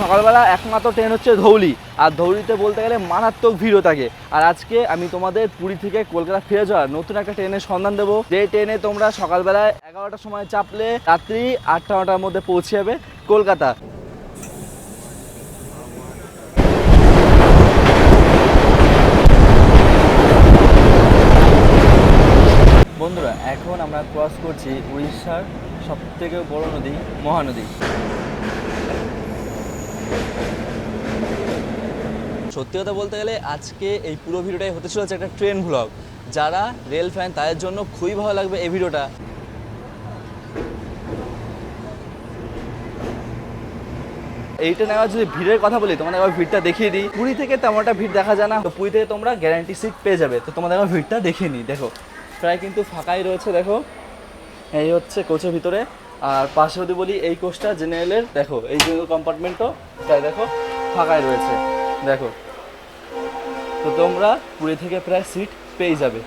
সকালবেলা একমাত্র ট্রেন হচ্ছে ধৌলি। আর ধৌলিতে বলতে গেলে মারাত্মক ভিড়ও থাকে আর আজকে আমি তোমাদের পুরী থেকে কলকাতা ফিরে যাওয়ার নতুন একটা ট্রেনের সন্ধান দেবো। যে ট্রেনে তোমরা সকালবেলায় এগারোটার সময় চাপলে রাত্রি আটটা, নটার মধ্যে পৌঁছে যাবে কলকাতা। বন্ধুরা, এখন আমরা ক্রস করছি উড়িষ্যার সব থেকে বড় নদী, মহানদী। সত্যি কথা বলতে গেলে আজকে এই পুরো ভিডিওটাই হতে চলেছে একটা ট্রেন ভ্লগ যারা রেল ফ্যান তাদের জন্য খুবই ভালো লাগবে এই ভিডিওটা। এইটা নেওয়ার যদি ভিড়ের কথা বলি, তোমাদের আবার ভিড়টা দেখিয়ে দিই। পুরী থেকে তেমন একটা ভিড় দেখা যায় না। তো পুরী থেকে তোমরা গ্যারান্টি সিট পেয়ে যাবে। তো তোমাদের আবার ভিড়টা দেখিয়ে নিই। দেখো, প্রায় কিন্তু ফাঁকাই রয়েছে, দেখো। এই হচ্ছে কোচের ভিতরে। আর পাশে যদি বলি এই কোষটা জেনারেলের, দেখো, এই যে কম্পার্টমেন্টও তাই দেখো ফাঁকাই রয়েছে। দেখো, তো তোমরা পুরী থেকে প্রায় সিট পেয়ে যাবে।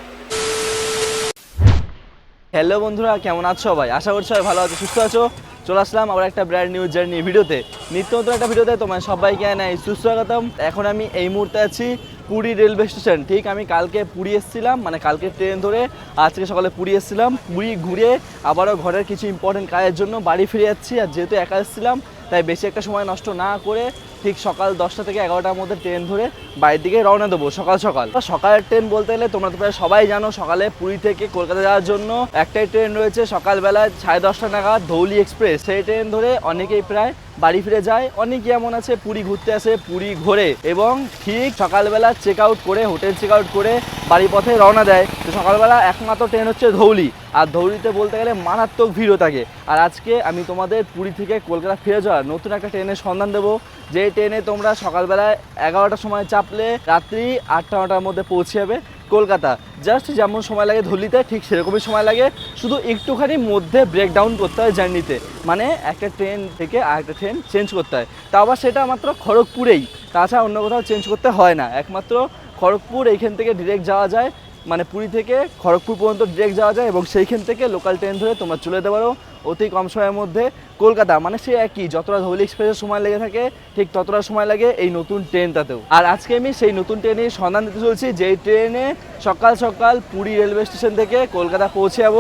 হ্যালো বন্ধুরা, কেমন আছো সবাই? আশা করছি সবাই ভালো আছো, সুস্থ আছো। চলে আসলাম আবার একটা ব্র্যান্ড নিউ জার্নি ভিডিওতে। নিত্য নতুন একটা ভিডিওতে তোমার সবাইকে নাই সুস্বাগতম। এখন আমি এই মুহূর্তে আছি পুরী রেলওয়ে স্টেশন ঠিক, আমি কালকে পুরী এসেছিলাম মানে কালকে ট্রেন ধরে আজকে সকালে পুরী এসেছিলাম। পুরী ঘুরে আবারও ঘরের কিছু ইম্পর্টেন্ট কাজের জন্য বাড়ি ফিরে যাচ্ছি। আর যেহেতু একা এসেছিলাম, তাই বেশি একটা সময় নষ্ট না করে ঠিক সকাল দশটা থেকে এগারোটার মধ্যে ট্রেন ধরে বাড়ির দিকে রওনা দেবো, সকাল সকাল। সকালের ট্রেন বলতে গেলে তোমরা তো প্রায় সবাই জানো, সকালে পুরী থেকে কলকাতা যাওয়ার জন্য একটাই ট্রেন রয়েছে সকালবেলা সাড়ে দশটা নাগাদ ধৌলি এক্সপ্রেস সেই ট্রেন ধরে অনেকেই প্রায় বাড়ি ফিরে যায়। অনেকে এমন আছে, পুরী ঘুরতে আসে, পুরী ঘোরে এবং ঠিক সকালবেলা চেক আউট করে হোটেল চেক আউট করে বাড়ি পথে রওনা দেয়। তো সকালবেলা একমাত্র ট্রেন হচ্ছে ধৌলি। আর ধৌলিতে বলতে গেলে মারাত্মক ভিড়ও থাকে। আর আজকে আমি তোমাদের পুরী থেকে কলকাতা ফিরে যাওয়ার নতুন একটা ট্রেনের সন্ধান দেবো। যে ট্রেনে তোমরা সকালবেলায় এগারোটার সময় চাপলে রাত্রি আটটা নটার মধ্যে পৌঁছে যাবে। কলকাতা। জাস্ট যেমন সময় লাগে ধলিতে, ঠিক সেরকমই সময় লাগে। শুধু একটুখানি মধ্যে ব্রেকডাউন করতে হয় জার্নিতে মানে একটা ট্রেন থেকে আরেকটা ট্রেন চেঞ্জ করতে হয়। তা আবার সেটা মাত্র খড়গপুরেই। তাছাড়া অন্য কোথাও চেঞ্জ করতে হয় না। একমাত্র খড়গপুর এইখান থেকে ডিরেক্ট যাওয়া যায়। মানে পুরী থেকে খড়গপুর পর্যন্ত ডিরেক্ট যাওয়া যায় এবং সেইখান থেকে লোকাল ট্রেন ধরে তোমরা চলে পারো। অতি কম সময়ের মধ্যে কলকাতা। মানে সে একই, যতটা ধৌলি এক্সপ্রেসের সময় লেগে থাকে, ঠিক ততটা সময় লাগে এই নতুন ট্রেনটাতেও। আর আজকে আমি সেই নতুন ট্রেনের সন্ধান দিতে চলছি, যেই ট্রেনে সকাল সকাল পুরী রেলওয়ে স্টেশন থেকে কলকাতা পৌঁছে যাব।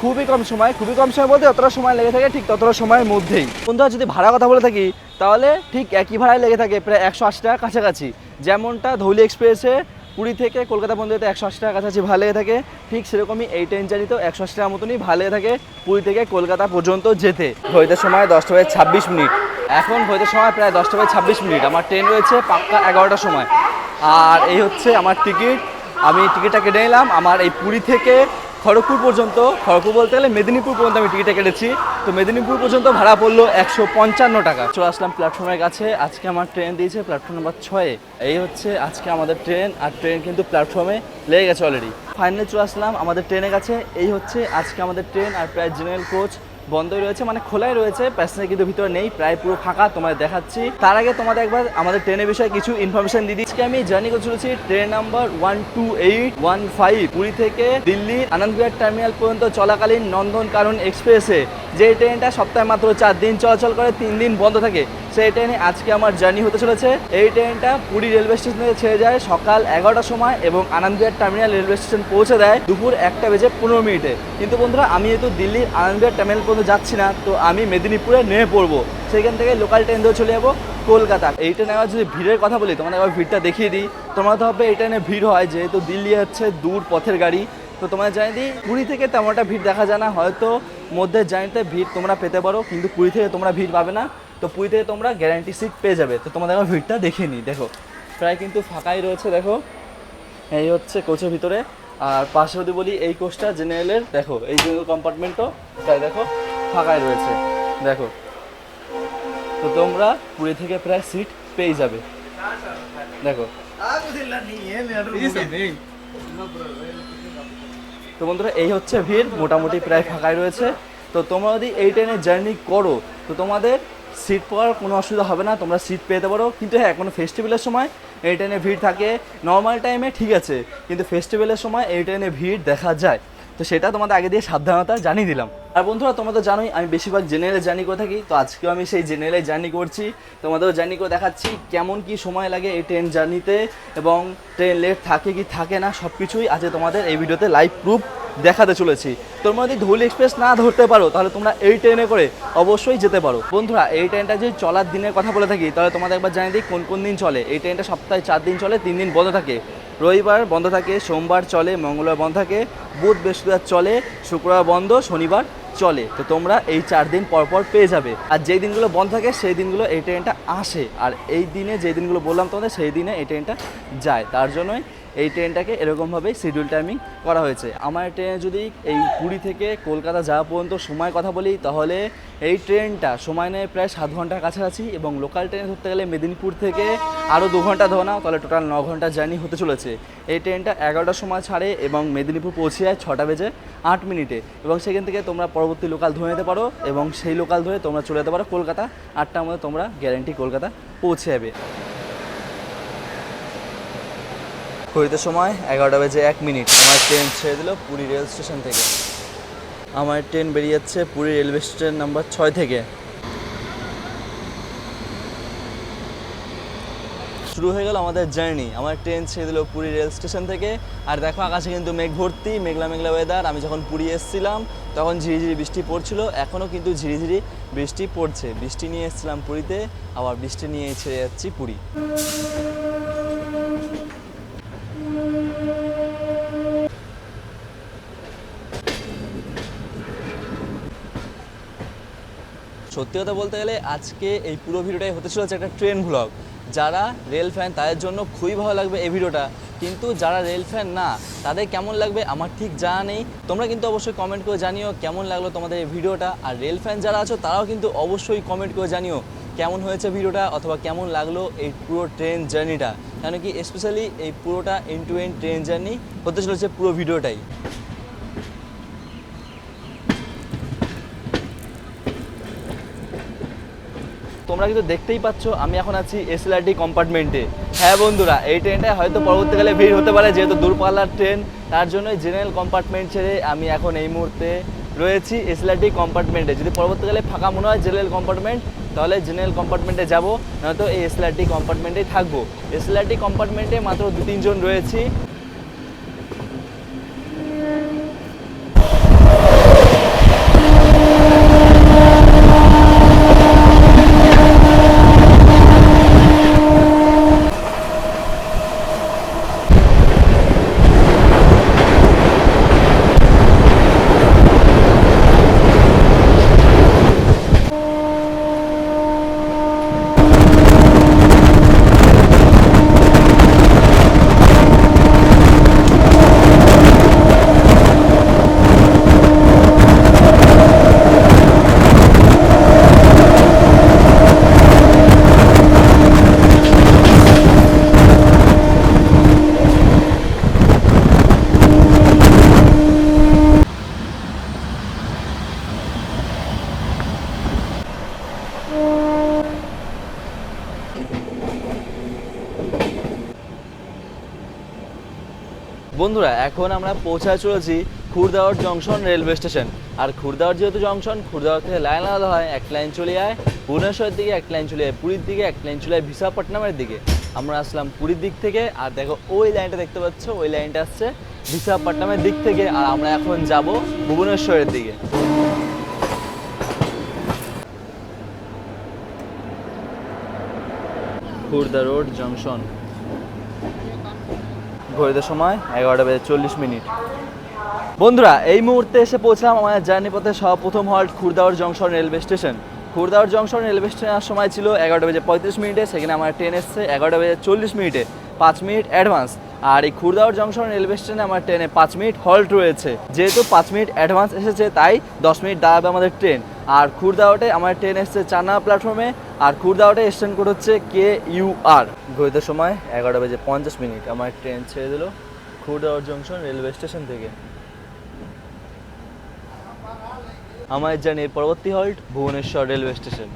খুবই কম সময়, খুবই কম সময় বলতে যতটা সময় লেগে থাকে, ঠিক ততটা সময়ের মধ্যেই। বন্ধুরা, যদি ভাড়া কথা বলে থাকি, তাহলে ঠিক একই ভাড়ায় লেগে থাকে প্রায় একশো আশি টাকা কাছাকাছি। যেমনটা ধৌলি এক্সপ্রেসে পুরী থেকে কলকাতা পর্যন্ত যেতে একশো আশি টাকা কাছাকাছি ভালো থাকে। ঠিক সেরকমই এই ট্রেন জার্নিতেও একশো আশি টাকার মতনই ভালো থাকে পুরী থেকে কলকাতা পর্যন্ত যেতে। হইতে সময় দশটা বাজে ছাব্বিশ মিনিট। এখন হইতে সময় প্রায় দশটা বাজে ছাব্বিশ মিনিট। আমার ট্রেন রয়েছে পাক্কা এগারোটার সময়। আর এই হচ্ছে আমার টিকিট আমি টিকিটটা কেটে নিলাম। আমার এই পুরী থেকে খড়গপুর পর্যন্ত, খড়গপুর বলতে গেলে মেদিনীপুর পর্যন্ত আমি টিকিটটা কেটেছি। তো মেদিনীপুর পর্যন্ত ভাড়া পড়ল একশো পঞ্চান্ন টাকা। চলে আসলাম প্ল্যাটফর্মের কাছে। আজকে আমার ট্রেন দিয়েছে প্ল্যাটফর্ম নাম্বার ছয়ে। এই হচ্ছে আজকে আমাদের ট্রেন, আর ট্রেন কিন্তু প্ল্যাটফর্মে লেগে গেছে অলরেডি ফাইনালি চলে আসলাম আমাদের ট্রেনের কাছে। এই হচ্ছে আজকে আমাদের ট্রেন, আর প্রায় জেনারেল কোচ বন্ধই রয়েছে মানে খোলাই রয়েছে প্যাসেঞ্জার কিন্তু ভিতরে নেই, প্রায় পুরো ফাঁকা, তোমাদের দেখাচ্ছি। তার আগে তোমাদের একবার আমাদের ট্রেনের বিষয়ে কিছু ইনফরমেশন দিয়ে দিচ্ছি। আমি জার্নি করে চলেছি train number one two eight one five Puri থেকে দিল্লি আনন্দবিহার টার্মিনাল পর্যন্ত চলাকালীন নন্দন কারণ এক্সপ্রেসে যে ট্রেনটা সপ্তাহে মাত্র চার দিন চলাচল করে, তিন দিন বন্ধ থাকে, সেই ট্রেনে আজকে আমার জার্নি হতে চলেছে। এই ট্রেনটা পুরী রেলওয়ে স্টেশন থেকে ছেড়ে যায় সকাল এগারোটার সময় এবং আনন্দবিহার টার্মিনাল রেলওয়ে স্টেশন পৌঁছে দেয় দুপুর একটা বেজে পনেরো মিনিটে। কিন্তু বন্ধুরা, আমি যেহেতু দিল্লির আনন্দবিহার টার্মিনাল পর্যন্ত যাচ্ছি না, তো আমি মেদিনীপুরে নেমে পড়ব। সেখান থেকে লোকাল ট্রেন ধরে চলে যাব কলকাতা। এই ট্রেনে আবার যদি ভিড়ের কথা বলি, তোমাদের আবার ভিড়টা দেখিয়ে দিই। তোমরা তো হবে এই ট্রেনে ভিড় হয়, যেহেতু দিল্লি হচ্ছে দূর পথের গাড়ি। তো তোমার জানিয়ে দিই, পুরী থেকে তেমন একটা ভিড় দেখা যায় না। হয়তো মধ্যে জানিতে ভিড় তোমরা পেতে পারো কিন্তু পুরী থেকে তোমরা ভিড় পাবে না। তো পুরী থেকে তোমরা গ্যারান্টি সিট পেয়ে যাবে। তো তোমাদের আমার ভিড়টা দেখে নিই দেখো। প্রায় কিন্তু ফাঁকাই রয়েছে দেখো। এই হচ্ছে কোচের ভিতরে। আর পাশে যদি বলি এই কোচটা জেনারেলের দেখো এই জেনারেল কম্পার্টমেন্টও প্রায় দেখো ফাঁকাই রয়েছে দেখো। তো তোমরা পুরী থেকে প্রায় সিট পেয়ে যাবে। দেখো। তো বন্ধুরা, এই হচ্ছে ভিড়, মোটামুটি প্রায় ফাঁকাই রয়েছে। তো তোমরা যদি এই ট্রেনে জার্নি করো, তো তোমাদের সিট পাওয়ার কোনো অসুবিধা হবে না, তোমরা সিট পেতে পারো। কিন্তু হ্যাঁ কোনো ফেস্টিভ্যালের সময় এই ট্রেনে ভিড় থাকে। নর্মাল টাইমে ঠিক আছে, কিন্তু ফেস্টিভ্যালের সময় এই ট্রেনে ভিড় দেখা যায়। তো সেটা তোমাদের আগে দিয়ে সাবধানতা জানিয়ে দিলাম। আর বন্ধুরা, তোমরা তো জানোই, আমি বেশিরভাগ জেনারেলে জার্নি করে থাকি, তো আজকেও আমি সেই জেনারেলে জার্নি করছি। তোমাদেরও জার্নি করে দেখাচ্ছি কেমন কি সময় লাগে এই ট্রেন জার্নিতে এবং ট্রেন লেট থাকে কি থাকে না সব কিছুই আজকে তোমাদের এই ভিডিওতে লাইভ প্রুফ দেখাতে চলেছি। তোমরা যদি ধুলি এক্সপ্রেস না ধরতে পারো, তাহলে তোমরা এই ট্রেনে করে অবশ্যই যেতে পারো। বন্ধুরা, এই ট্রেনটা যদি চলার দিনের কথা বলে থাকি, তাহলে তোমাদের একবার জানিয়ে দিই কোন কোন দিন চলে। এই ট্রেনটা সপ্তাহে চার দিন চলে, তিন দিন বন্ধ থাকে। রবিবার বন্ধ থাকে, সোমবার চলে, মঙ্গলবার বন্ধ থাকে, বুধ বৃহস্পতিবার চলে, শুক্রবার বন্ধ, শনিবার চলে। তো তোমরা এই চার দিন পরপর পর পেয়ে যাবে। আর যেই দিনগুলো বন্ধ থাকে, সেই দিনগুলো এই ট্রেনটা আসে। আর এই দিনে যে দিনগুলো বললাম তোমাদের, সেই দিনে এই ট্রেনটা যায়। তার জন্যই এই ট্রেনটাকে এরকমভাবে শিডিউল টাইমিং করা হয়েছে। আমার ট্রেনে যদি এই পুরী থেকে কলকাতা যাওয়া পর্যন্ত সময় কথা বলি, তাহলে এই ট্রেনটা সময় নেয় প্রায় সাত ঘণ্টার কাছাকাছি এবং লোকাল ট্রেনে ধরতে গেলে মেদিনীপুর থেকে আরও দু ঘণ্টা ধরে নাও তাহলে টোটাল ন ঘণ্টা জার্নি হতে চলেছে। এই ট্রেনটা এগারোটার সময় ছাড়ে এবং মেদিনীপুর পৌঁছে যায় ছটা বেজে আট মিনিটে। এবং সেখান থেকে তোমরা পরবর্তী লোকাল ধরে নিতে পারো এবং সেই লোকাল ধরে তোমরা চলে যেতে পারো কলকাতা। আটটার মধ্যে তোমরা গ্যারেন্টি কলকাতা পৌঁছে যাবে। ঘড়িতে সময় এগারোটা বেজে এক মিনিট। আমার ট্রেন ছেড়ে দিল পুরী রেল স্টেশন থেকে। আমার ট্রেন বেরিয়ে যাচ্ছে পুরী রেলওয়ে স্টেশন নাম্বার ছয় থেকে। শুরু হয়ে গেল আমাদের জার্নি আমার ট্রেন ছেড়ে দিল পুরী রেল স্টেশন থেকে। আর দেখো আকাশে কিন্তু মেঘ ভর্তি, মেঘলা মেঘলা ওয়েদার আমি যখন পুরী এসেছিলাম, তখন ঝিরিঝিরি বৃষ্টি পড়ছিল। এখনও কিন্তু ঝিরিঝিরি বৃষ্টি পড়ছে। বৃষ্টি নিয়ে এসেছিলাম পুরীতে, আবার বৃষ্টি নিয়ে ছেড়ে যাচ্ছি পুরী। সত্যি কথা বলতে গেলে আজকে এই পুরো ভিডিওটাই হতে চলেছে একটা ট্রেন ভ্লগ যারা রেল ফ্যান তাদের জন্য খুবই ভালো লাগবে এই ভিডিওটা। কিন্তু যারা রেল ফ্যান না, তাদের কেমন লাগবে আমার ঠিক জানা নেই। তোমরা কিন্তু অবশ্যই কমেন্ট করে জানিও কেমন লাগল তোমাদের এই ভিডিওটা। আর রেল ফ্যান যারা আছো, তারাও কিন্তু অবশ্যই কমেন্ট করে জানিও কেমন হয়েছে ভিডিওটা অথবা কেমন লাগল এই পুরো ট্রেন জার্নিটা কেন কি স্পেশালি এই পুরোটা end to end train journey হতে চলেছে পুরো ভিডিওটাই। তোমরা কিন্তু দেখতেই পাচ্ছ, আমি এখন আছি এসএলআরটি কম্পার্টমেন্টে হ্যাঁ বন্ধুরা, এই ট্রেনটায় হয়তো পরবর্তীকালে ভিড় হতে পারে, যেহেতু দূরপাল্লার ট্রেন তার জন্যই জেনারেল কম্পার্টমেন্ট ছেড়ে আমি এখন এই মুহূর্তে রয়েছি এসএলআরটি কম্পার্টমেন্টে যদি পরবর্তীকালে ফাঁকা মনে হয় জেনারেল কম্পার্টমেন্ট তাহলে জেনারেল কম্পার্টমেন্টে যাব, নয়তো এই এসএলআরটি কম্পার্টমেন্টেই থাকব। এসএলআরটি কম্পার্টমেন্টে মাত্র দু তিনজন রয়েছি। বন্ধুরা, এখন আমরা পৌঁছায় চলেছি খুরদাওয়ার জংশন রেলওয়ে স্টেশন। আর খুরদাওয়ার যেহেতু জংশন খুরদাওয়ার থেকে লাইন আলাদা হয়, এক লাইন চলে যায় ভুবনেশ্বরের দিকে এক লাইন চলে যায় পুরীর দিকে এক লাইন চলে যায় বিশাখাপট্টনমের দিকে। আমরা আসলাম পুরীর দিক থেকে, আর দেখো ওই লাইনটা দেখতে পাচ্ছ, ওই লাইনটা আসছে বিশাখাপট্টনমের দিক থেকে, আর আমরা এখন যাব ভুবনেশ্বরের দিকে। Khurda road junction. ঘড়িতে সময় এগারোটা বেজে চল্লিশ মিনিট। বন্ধুরা, এই মুহূর্তে এসে পৌঁছলাম আমাদের জার্নি পথে সর্বপ্রথম halt Khurda Road junction railway station. Khurda Road junction railway স্টেশনের সময় ছিল এগারোটা বেজে পঁয়ত্রিশ মিনিটে, সেখানে আমার ট্রেন এসছে এগারোটা বেজে চল্লিশ মিনিটে, পাঁচ মিনিট অ্যাডভান্স। আর এই খুরদাওয়ার জংশন রেলওয়ে স্টেশনে আমার ট্রেনে পাঁচ মিনিট হল্ট রয়েছে। যেহেতু পাঁচ মিনিট অ্যাডভান্স এসেছে, তাই দশ মিনিট দাঁড়াবে আমাদের ট্রেন। আর খুরদাওয়াটে আমার ট্রেন এসছে চানা প্ল্যাটফর্মে আর খুরদাওয়াটে স্ট্যান্ড কোড হচ্ছে কে ইউ আর ঘড়িতে সময় এগারোটা বেজে পঞ্চাশ মিনিট। আমার ট্রেন ছেড়ে দিল খুরদাওয়ার জংশন রেলওয়ে স্টেশন থেকে। আমার জানি পরবর্তী হল্ট ভুবনেশ্বর রেলওয়ে স্টেশন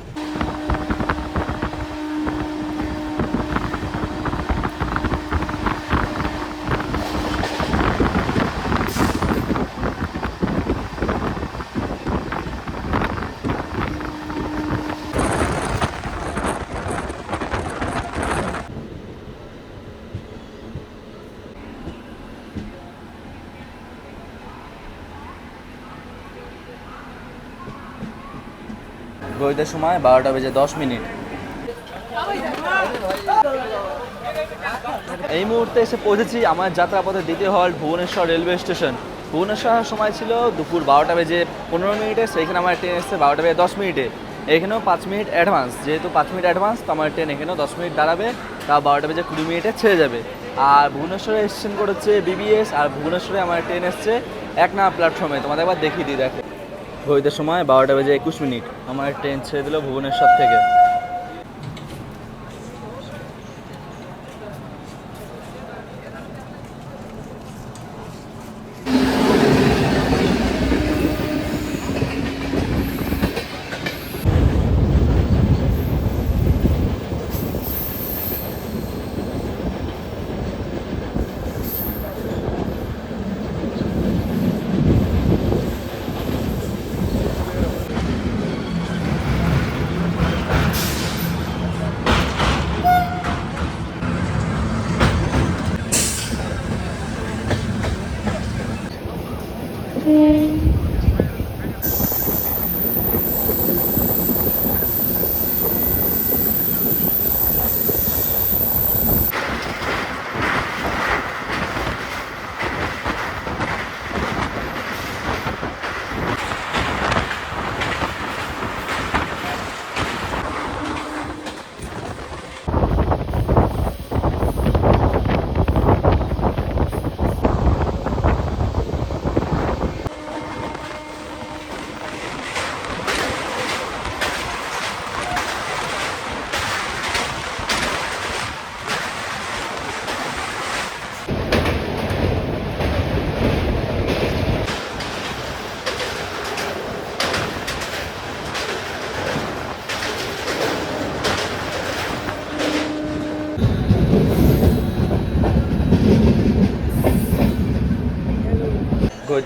ঘড়িতে সময় বারোটা বেজে দশ মিনিট। এই মুহূর্তে এসে পৌঁছেছি আমার যাত্রাপথের দ্বিতীয় হল ভুবনেশ্বর রেলওয়ে স্টেশন ভুবনেশ্বর সময় ছিল দুপুর বারোটা বেজে পনেরো মিনিটে, সেইখানে আমার ট্রেন এসছে বারোটা বেজে দশ মিনিটে। এখানেও পাঁচ মিনিট অ্যাডভান্স যেহেতু পাঁচ মিনিট অ্যাডভান্স তো আমার ট্রেন এখানেও দশ মিনিট দাঁড়াবে তা বারোটা বেজে কুড়ি মিনিটে ছেড়ে যাবে। আর ভুবনেশ্বরে স্টেশন হচ্ছে বিবিএস আর ভুবনেশ্বরে আমার ট্রেন এসছে এক না প্ল্যাটফর্মে তোমাদের একবার দেখিয়ে দিই, দেখো। ঘড়িতে সময় বারোটা বেজে একুশ মিনিট। আমার ট্রেন ছেড়ে দিল ভুবনেশ্বর থেকে।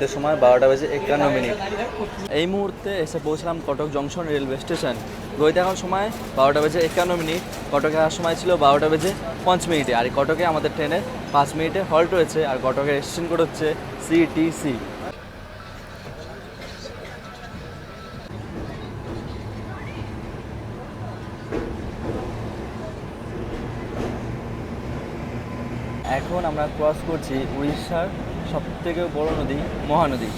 ঘড়িতে সময় বারোটা বেজে একান্ন মিনিট। এই মুহূর্তে এসে পৌঁছলাম কটক জংশন রেলওয়ে স্টেশন। ঘড়িতে এখন সময় বারোটা বেজে একান্ন মিনিট, কটকে আসার সময় ছিল বারোটা বেজে পাঁচ মিনিটে। আর কটকে আমাদের ট্রেনে পাঁচ মিনিটে হল্ট রয়েছে, আর কটকের স্টেশন কোড হচ্ছে সিটিসি এখন আমরা ক্রস করছি উড়িষ্যার সব থেকে বড় নদী মহানদী।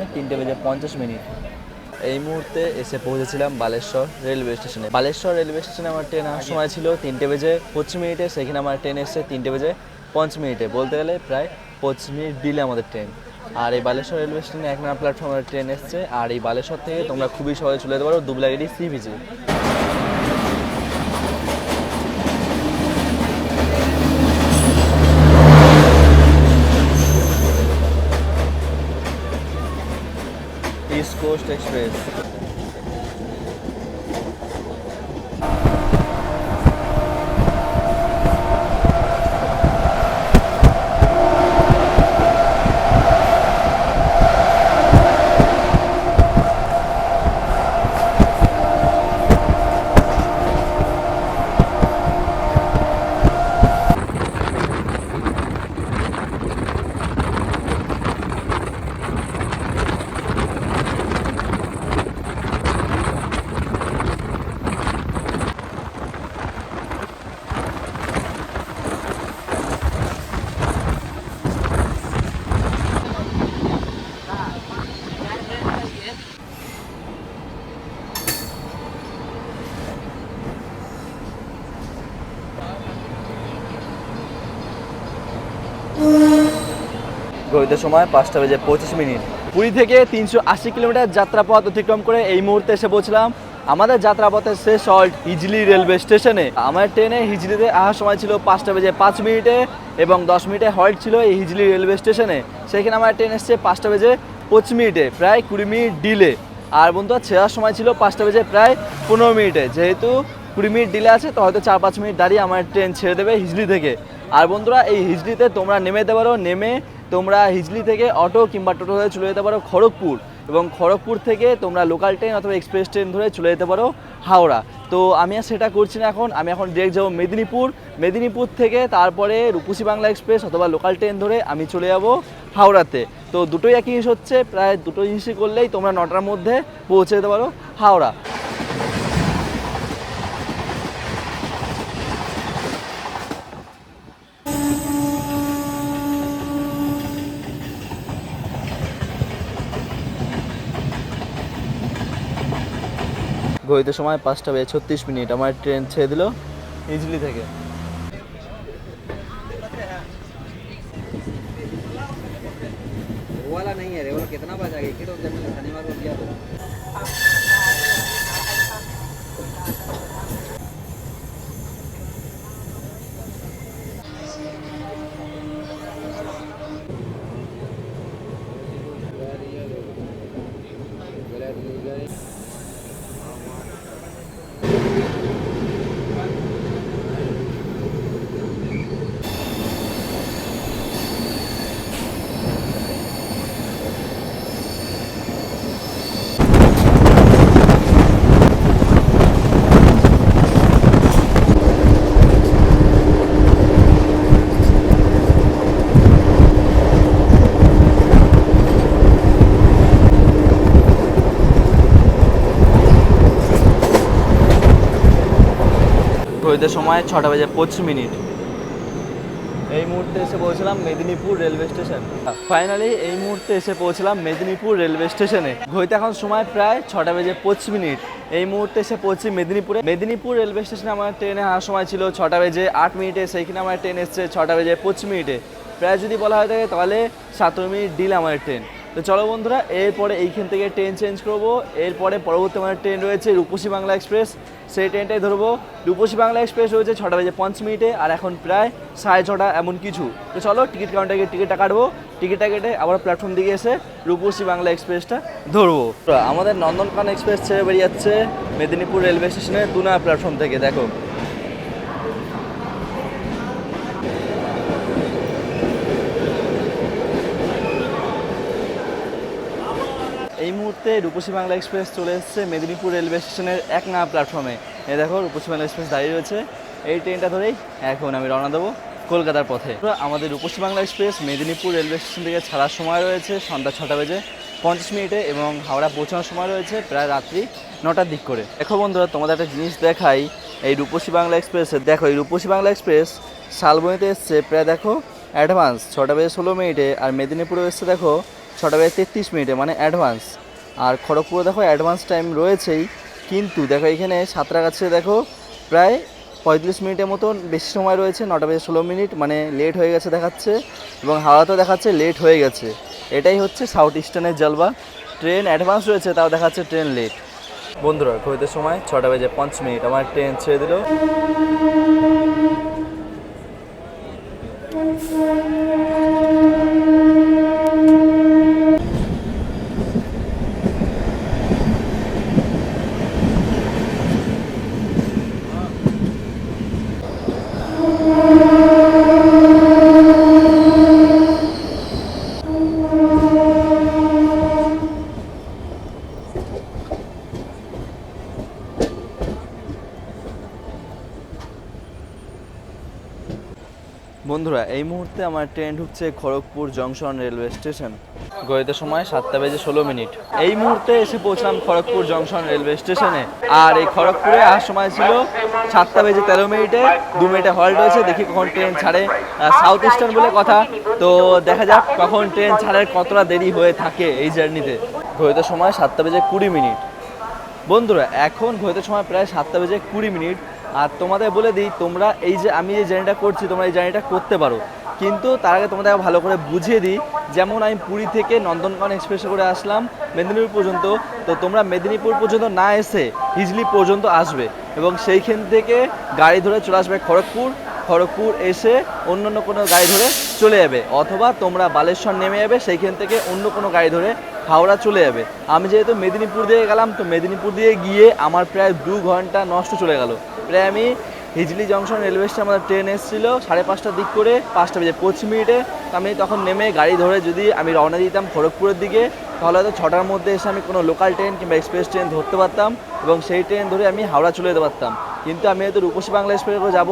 সময় তিনটে বেজে পঞ্চাশ মিনিট। এই মুহূর্তে এসে পৌঁছেছিলাম বালেশ্বর রেলওয়ে স্টেশনে। বালেশ্বর রেলওয়ে স্টেশনে আমার ট্রেন আসার সময় ছিল তিনটে বেজে পঁচিশ মিনিটে। সেখানে আমার ট্রেন এসছে তিনটে বেজে পঞ্চ মিনিটে। বলতে গেলে প্রায় পঁচিশ মিনিট দিলে আমাদের ট্রেন। আর এই বালেশ্বর রেলওয়ে স্টেশনে এক নম্বর প্ল্যাটফর্মের ট্রেন এসছে। আর এই বালেশ্বর থেকে তোমরা খুবই সহজে চলে যেতে পারো দুবলাগিরি সি বিচে East Coast Express. ঘড়িতে সময় পাঁচটা বেজে পঁচিশ মিনিট। পুরী থেকে তিনশো আশি কিলোমিটার যাত্রাপথ অতিক্রম করে এই মুহূর্তে এসে পৌঁছলাম। আমাদের যাত্রাপথের শেষ হল্ট হিজলি রেলওয়ে স্টেশনে। আমার ট্রেনে হিজলিতে আসার সময় ছিল পাঁচটা বেজে পাঁচ মিনিটে এবং দশ মিনিটে হল্ট ছিল এই হিজলি রেলওয়ে স্টেশনে। সেখানে আমার ট্রেন এসছে পাঁচটা বেজে পঁচিশ মিনিটে, প্রায় কুড়ি মিনিট ডিলে আর বন্ধুরা ছেড়ার সময় ছিল পাঁচটা বেজে প্রায় পনেরো মিনিটে। যেহেতু কুড়ি মিনিট ডিলে আছে, তো হয়তো চার পাঁচ মিনিট দাঁড়িয়ে আমার ট্রেন ছেড়ে দেবে হিজলি থেকে। আর বন্ধুরা, এই হিজলিতে তোমরা নেমে যেতে পারো। নেমে তোমরা হিজলি থেকে অটো কিংবা টোটো ধরে চলে যেতে পারো খড়গপুর এবং খড়গপুর থেকে তোমরা লোকাল ট্রেন অথবা এক্সপ্রেস ট্রেন ধরে চলে যেতে পারো হাওড়া। তো আমি আর সেটা করছি না এখন, আমি এখন ডিরেক্ট যাব মেদিনীপুর। মেদিনীপুর থেকে তারপরে রূপসী বাংলা এক্সপ্রেস অথবা লোকাল ট্রেন ধরে আমি চলে যাব হাওড়াতে। তো দুটোই একই জিনিস হচ্ছে, প্রায় দুটো জিনিসই করলেই তোমরা নটার মধ্যে পৌঁছে যেতে পারো হাওড়া। ঘড়িতে সময় পাঁচটা বেজে ছত্রিশ মিনিট। আমার ট্রেন ছেড়ে দিল ইজলি থেকে। ঘড়িতে সময় ছটা বেজে পঁচিশ মিনিট। এই মুহূর্তে এসে পৌঁছলাম মেদিনীপুর রেলওয়ে স্টেশন। ফাইনালি এই মুহূর্তে এসে পৌঁছলাম মেদিনীপুর রেলওয়ে স্টেশনে। ঘড়িতে এখন সময় প্রায় ছটা বেজে পঁচিশ মিনিট। এই মুহূর্তে এসে পৌঁছি মেদিনীপুরে। মেদিনীপুর রেলওয়ে স্টেশনে আমার ট্রেনে আসার সময় ছিল ছটা বেজে আট মিনিটে। সেইখানে আমার ট্রেন এসছে ছটা বেজে পঁচিশ মিনিটে। প্রায় যদি বলা হয় থাকে, তাহলে সতেরো মিনিট ডিল আমার ট্রেন। তো চলো বন্ধুরা, এরপরে এইখান থেকে ট্রেন চেঞ্জ করব। এরপরে পরবর্তী ট্রেন রয়েছে রূপসী বাংলা এক্সপ্রেস সেই ট্রেনটাই ধরবো। রূপসী বাংলা এক্সপ্রেস রয়েছে ছটা বেজে পাঁচ মিনিটে, আর এখন প্রায় সাড়ে ছটা এমন কিছু। তো চলো টিকিট কাউন্টারে টিকিটটা কাটবো। টিকিটটা কেটে আবার প্ল্যাটফর্ম দিকে এসে রূপসী বাংলা এক্সপ্রেসটা ধরবো। আমাদের নন্দনকান এক্সপ্রেস ছেড়ে বেরিয়ে যাচ্ছে মেদিনীপুর রেলওয়ে স্টেশনের দুনা প্ল্যাটফর্ম থেকে, দেখো এই মুহূর্তে রূপসী বাংলা এক্সপ্রেস চলে এসেছে মেদিনীপুর রেলওয়ে স্টেশনের এক না প্ল্যাটফর্মে। এ দেখো, রূপসী বাংলা এক্সপ্রেস দাঁড়িয়ে রয়েছে। এই ট্রেনটা ধরেই এখন আমি রওনা দেবো কলকাতার পথে। আমাদের Rupashi Bangla express Medinipur railway station থেকে ছাড়ার সময় রয়েছে সন্ধ্যা ছটা বেজে পঞ্চাশ মিনিটে এবং হাওড়া পৌঁছানোর সময় রয়েছে প্রায় রাত্রি নটার দিক করে। দেখো বন্ধুরা, তোমাদের একটা জিনিস দেখাই। এই রূপসী বাংলা এক্সপ্রেসে, দেখো, এই রূপসী বাংলা এক্সপ্রেস শালবনিতে এসছে প্রায় দেখো অ্যাডভান্স ছটা বেজে ষোলো মিনিটে আর মেদিনীপুরে এসছে দেখো ছটা বেজে তেত্রিশ মিনিটে মানে অ্যাডভান্স। আর খড়গপুরে দেখো অ্যাডভান্স টাইম রয়েছেই, কিন্তু দেখো এখানে সাঁতরাগাছে দেখো প্রায় পঁয়ত্রিশ মিনিটের মতন বেশি সময় রয়েছে, নটা বেজে ষোলো মিনিট মানে লেট হয়ে গেছে দেখাচ্ছে এবং হাওড়াতেও দেখাচ্ছে লেট হয়ে গেছে। এটাই হচ্ছে সাউথ ইস্টার্নের জলবা। ট্রেন অ্যাডভান্স রয়েছে, তাও দেখাচ্ছে ট্রেন লেট বন্ধুরা ঘুরতে সময় ছটা বেজে পাঁচ মিনিট, আমার ট্রেন ছেড়ে দিল বন্ধুরা এই মুহূর্তে আমার ট্রেন ঢুকছে খড়গপুর জংশন রেলওয়ে স্টেশন। গড়িতে সময় সাতটা বেজে ষোলো মিনিট। এই মুহূর্তে এসে পৌঁছলাম খড়গপুর জংশন রেলওয়ে স্টেশনে। আর এই খড়গপুরে আসার সময় ছিল সাতটা বেজে তেরো মিনিটে। দু মিনিটে হল্ট হয়েছে, দেখি কখন ট্রেন ছাড়ে। সাউথ ইস্টার্ন বলে কথা। তো দেখা যাক কখন ট্রেন ছাড়ের কতটা দেরি হয়ে থাকে এই জার্নিতে। ঘড়িতে সময় সাতটা বেজে কুড়ি মিনিট। বন্ধুরা, এখন ঘড়িতে সময় প্রায় সাতটা বেজে কুড়ি মিনিট। আর তোমাদের বলে দিই, তোমরা এই যে আমি যে জার্নিটা করছি, তোমরা এই জার্নিটা করতে পারো। কিন্তু তার আগে তোমাদের ভালো করে বুঝিয়ে দিই, যেমন আমি পুরী থেকে নন্দনকান এক্সপ্রেসে করে আসলাম, মেদিনীপুর পর্যন্ত। তো তোমরা মেদিনীপুর পর্যন্ত না এসে হিজলি পর্যন্ত আসবে এবং সেইখান থেকে গাড়ি ধরে চলে আসবে খড়গপুর। খড়গপুর এসে অন্য অন্য কোনো গাড়ি ধরে চলে যাবে, অথবা তোমরা বালেশ্বর নেমে যাবে, সেইখান থেকে অন্য কোনো গাড়ি ধরে হাওড়া চলে যাবে। আমি যেহেতু মেদিনীপুর দিয়ে গেলাম, তো মেদিনীপুর দিয়ে গিয়ে আমার প্রায় দু ঘণ্টা নষ্ট চলে গেল। প্রায় আমি হিজলি জংশন রেলওয়ে স্টেশন, আমাদের ট্রেন এসেছিল সাড়ে পাঁচটার দিক করে, পাঁচটা বেজে পঁচিশ মিনিটে। আমি তখন নেমে গাড়ি ধরে যদি আমি রওনা দিতাম খড়গপুরের দিকে, তাহলে হয়তো ছটার মধ্যে এসে আমি কোনো লোকাল ট্রেন কিংবা এক্সপ্রেস ট্রেন ধরতে পারতাম এবং সেই ট্রেন ধরে আমি হাওড়া চলে যেতে পারতাম। কিন্তু আমি হয়তো রূপসী বাংলা এক্সপ্রেস করে যাব,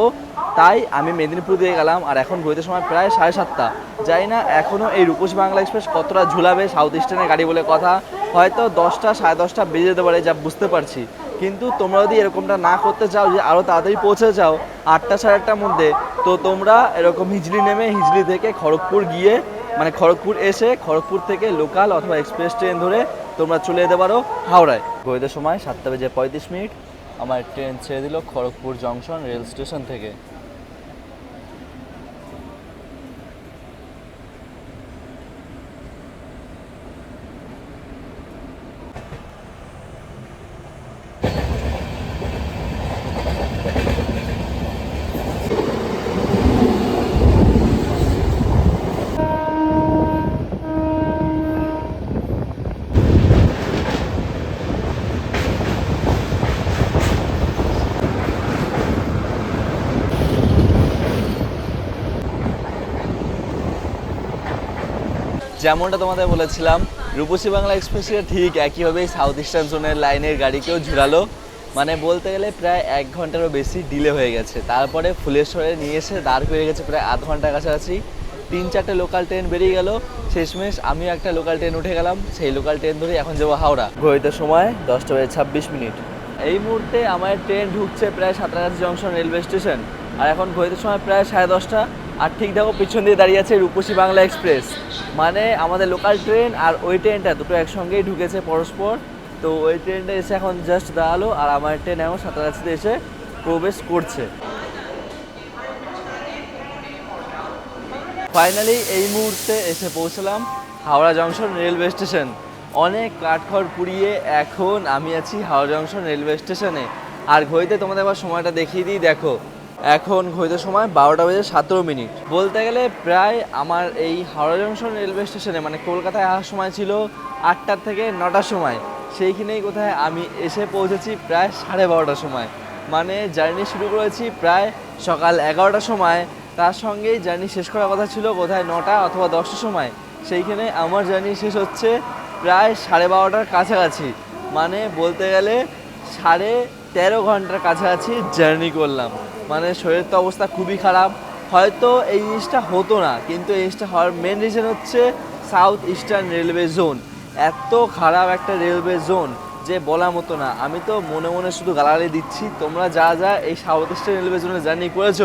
তাই আমি মেদিনীপুর দিয়ে গেলাম আর এখন ঘুরতে সময় প্রায় সাড়ে সাতটা। যাই না এখনও এই রূপসী বাংলা এক্সপ্রেস কতটা ঝুলাবে সাউথ ইস্টার্নের গাড়ি বলে কথা। হয়তো দশটা, সাড়ে দশটা বেজে যেতে পারে, যা বুঝতে পারছি। কিন্তু তোমরা যদি এরকমটা না করতে চাও যে আরও তাড়াতাড়ি পৌঁছে যাও, আটটা সাড়ে আটটার মধ্যে, তো তোমরা এরকম হিজলি নেমে হিজলি থেকে খড়গপুর গিয়ে মানে খড়গপুর এসে খড়গপুর থেকে লোকাল অথবা এক্সপ্রেস ট্রেন ধরে তোমরা চলে যেতে পারো হাওড়ায়। গোয়েদের সময় সাতটা বেজে পঁয়ত্রিশ মিনিট। আমার ট্রেন ছেড়ে দিল খড়গপুর জংশন রেল স্টেশন থেকে। যেমনটা তোমাদের বলেছিলাম রূপসী বাংলা এক্সপ্রেসের ঠিক একইভাবে সাউথ ইস্টার্ন জোনের লাইনের গাড়িকেও ঝুলালো। মানে বলতে গেলে প্রায় এক ঘন্টারও বেশি ডিলে হয়ে গেছে। তারপরে ফুলেশ্বরে নিয়ে এসে দাঁড় হয়ে গেছে প্রায় আধ ঘণ্টার কাছাকাছি। তিন চারটে লোকাল ট্রেন বেরিয়ে গেল। শেষমেশ আমিও একটা লোকাল ট্রেন উঠে গেলাম। সেই লোকাল ট্রেন ধরে এখন যাব হাওড়া। ঘড়িতে সময় দশটা বাজে ছাব্বিশ মিনিট। এই মুহূর্তে আমার ট্রেন ঢুকছে প্রায় সাঁতরাগাছি জংশন রেলওয়ে স্টেশন আর এখন ঘড়িতে সময় প্রায় সাড়ে দশটা। আর ঠিক দেখো পিছন দিয়ে দাঁড়িয়ে আছে রূপসী বাংলা এক্সপ্রেস। মানে আমাদের লোকাল ট্রেন আর ওই ট্রেনটা দুটো একসঙ্গেই ঢুকেছে পরস্পর। তো ওই ট্রেনটা এসে এখন জাস্ট দাঁড়াল আর আমার ট্রেন এখন সাঁতরাগাছিতে এসে প্রবেশ করছে। ফাইনালি এই মুহূর্তে এসে পৌঁছলাম হাওড়া জংশন রেলওয়ে স্টেশন অনেক কাঠখড় পুড়িয়ে এখন আমি আছি হাওড়া জংশন রেলওয়ে স্টেশনে আর ঘড়িতে তোমাদের আবার সময়টা দেখিয়ে দিই, দেখো। এখন ঘড়িতে সময় বারোটা বেজে সতেরো মিনিট। বলতে গেলে প্রায় আমার এই হাওড়া জংশন রেলওয়ে স্টেশনে মানে কলকাতায় আসার সময় ছিল আটটার থেকে নটার সময়। সেইখানেই কোথায় আমি এসে পৌঁছেছি প্রায় সাড়ে বারোটার সময়। মানে জার্নি শুরু করেছি প্রায় সকাল এগারোটার সময়। তার সঙ্গেই জার্নি শেষ করার কথা ছিল কোথায় নটা অথবা দশটার সময়। সেইখানে আমার জার্নি শেষ হচ্ছে প্রায় সাড়ে বারোটার কাছাকাছি। মানে বলতে গেলে সাড়ে তেরো ঘণ্টার কাছাকাছি জার্নি করলাম। মানে শরীরের তো অবস্থা খুবই খারাপ। হয়তো এই জিনিসটা হতো না, কিন্তু এই জিনিসটা হওয়ার মেন রিজন হচ্ছে সাউথ ইস্টার্ন রেলওয়ে জোন এত খারাপ একটা রেলওয়ে জোন যে বলার মতো না। আমি তো মনে মনে শুধু গালাগালি দিচ্ছি, তোমরা যা যা এই সাউথ ইস্টার্ন রেলওয়ে জোনে জার্নি করেছ,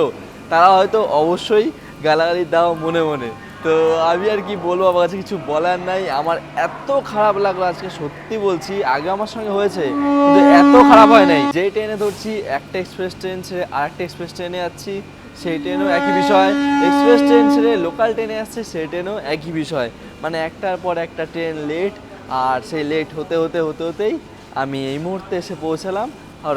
তারা হয়তো অবশ্যই গালাগালি দাও মনে মনে। তো আমি আর কি বলব, আমার কাছে কিছু বলার নাই। আমার এত খারাপ লাগল আজকে, সত্যি বলছি। আগে আমার সঙ্গে হয়েছে এত খারাপ হয় নাই। যে ট্রেনে ধরছি, একটা এক্সপ্রেস ট্রেন ছেড়ে আরেকটা এক্সপ্রেস ট্রেনে যাচ্ছি, সেই ট্রেনও একই বিষয়। এক্সপ্রেস ট্রেন ছেড়ে লোকাল ট্রেনে আসছে, সেই ট্রেনও একই বিষয়। মানে একটার পর একটা ট্রেন লেট আর সেই লেট হতে হতে হতে, হতেই আমি এই মুহূর্তে এসে পৌঁছালাম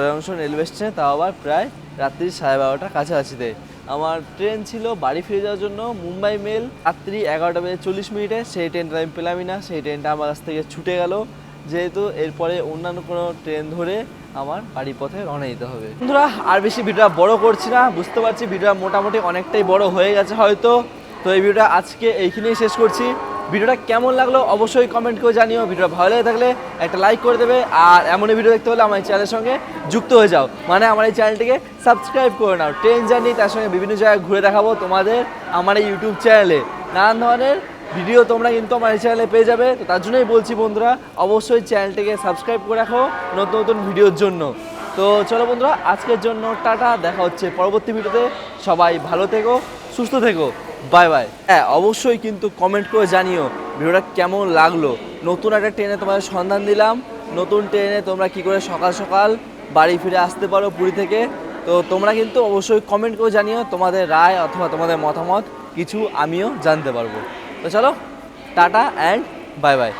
জংশন রেলওয়ে স্টেশনে তাও আবার প্রায় রাত্রি সাড়ে বারোটা কাছাকাছিতে। আমার ট্রেন ছিল বাড়ি ফিরে যাওয়ার জন্য মুম্বাই মেল রাত্রি এগারোটা বেজে চল্লিশ মিনিটে। সেই ট্রেনটা আমি পেলামই না, সেই ট্রেনটা আমার কাছ থেকে ছুটে গেল। যেহেতু এরপরে অন্যান্য কোনো ট্রেন ধরে আমার বাড়ি পথে রওনা দিতে হবে। বন্ধুরা, আর বেশি ভিডিওটা বড় করছি না, বুঝতে পারছি ভিডিওটা মোটামুটি অনেকটাই বড় হয়ে গেছে হয়তো। তো এই ভিডিওটা আজকে এইখানেই শেষ করছি। ভিডিওটা কেমন লাগল অবশ্যই কমেন্ট করে জানিও। ভিডিওটা ভালো লেগে থাকলে একটা লাইক করে দেবে। আর এমনই ভিডিও দেখতে হলে আমার চ্যানেলের সঙ্গে যুক্ত হয়ে যাও। মানে আমার এই চ্যানেলটিকে সাবস্ক্রাইব করে নাও। ট্রেন জার্নি তার সঙ্গে বিভিন্ন জায়গায় ঘুরে দেখাবো তোমাদের আমার এই ইউটিউব চ্যানেলে নানান ধরনের ভিডিও তোমরা কিন্তু আমার এই চ্যানেলে পেয়ে যাবে। তো তার জন্যই বলছি বন্ধুরা, অবশ্যই চ্যানেলটিকে সাবস্ক্রাইব করে রাখো নতুন নতুন ভিডিওর জন্য। তো চলো বন্ধুরা, আজকের জন্য টাটা। দেখা হচ্ছে পরবর্তী ভিডিওতে সবাই ভালো থেকো, সুস্থ থেকো। Bye bye. হ্যাঁ অবশ্যই কিন্তু কমেন্ট করে জানিও ভিডিওটা কেমন লাগল। নতুন একটা ট্রেনে তোমাদের সন্ধান দিলাম। নতুন ট্রেনে তোমরা কি করে সকাল সকাল বাড়ি ফিরে আসতে পারো পুরী থেকে। তো তোমরা কিন্তু অবশ্যই কমেন্ট করে জানিও তোমাদের রায় অথবা তোমাদের মতামত। কিছু আমিও জানতে পারব। তো চলো, টাটা অ্যান্ড বাই বাই